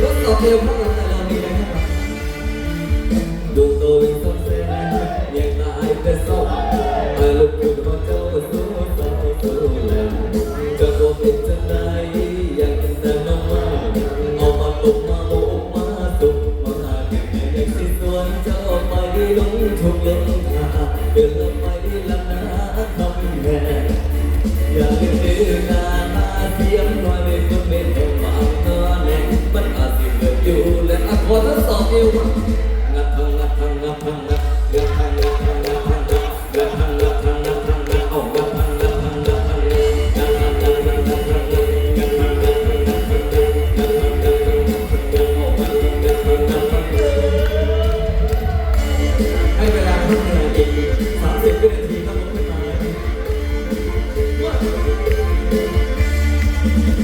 ทดสอบเร็วพวกเราแต่เรามีอะไรให้ทำดวงโตเป็นต้นแสนยังตายแต่เศร้าแต่ลูกอยู่เพราะเจ้าสู้ตายสู้แล้วจะรวมเป็นจะได้อยากกินแต่น้ำมันเอามาตกมาโบกมาตุกมาหาเก็บในสิ่งส่วนจะออกไปลงทุกลงทางเดินลงไป โหทั้งสองอวงัให้เวลาเพิ่เติมอีกสามสิบวินาทีต้อลุกขึ้นมาเลย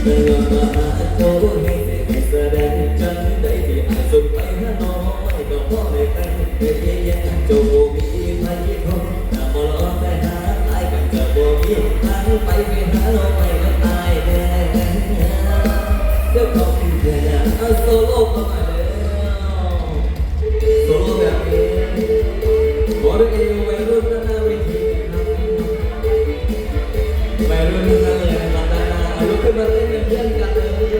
เดินมาโตให้ ก็พอได้แต่งเพียงยังโจ้มีพายุคนแต่บ่รอแต่หาตายกันจะบ่มีทางไปไปหาเราไปก็ตายแน่เดี๋ยวต้องเดินเอาโซโล่เข้ามาแล้วโซโล่แบบนี้บอกด้วยเองวัยรุ่นหน้าเวทีครับวัยรุ่นทั้งนั้นเลยนะครับดาราลุกขึ้นมาเต้นเป็นเพื่อนกันเลย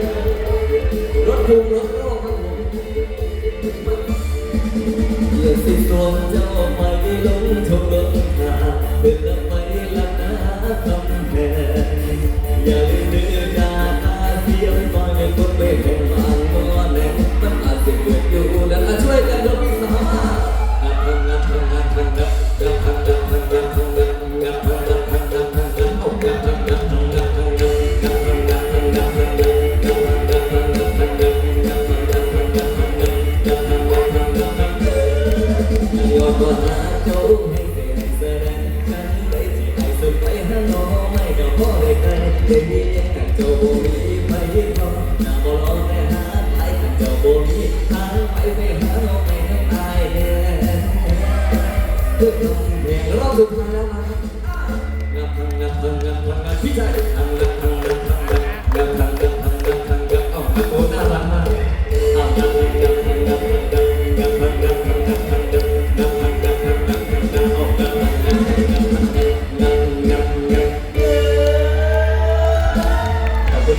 รถทุกรถ ตัวเจ้าไปลงทงลงหาเดินไปละนาคำแพงอย่าลืมเนื้ งเจ้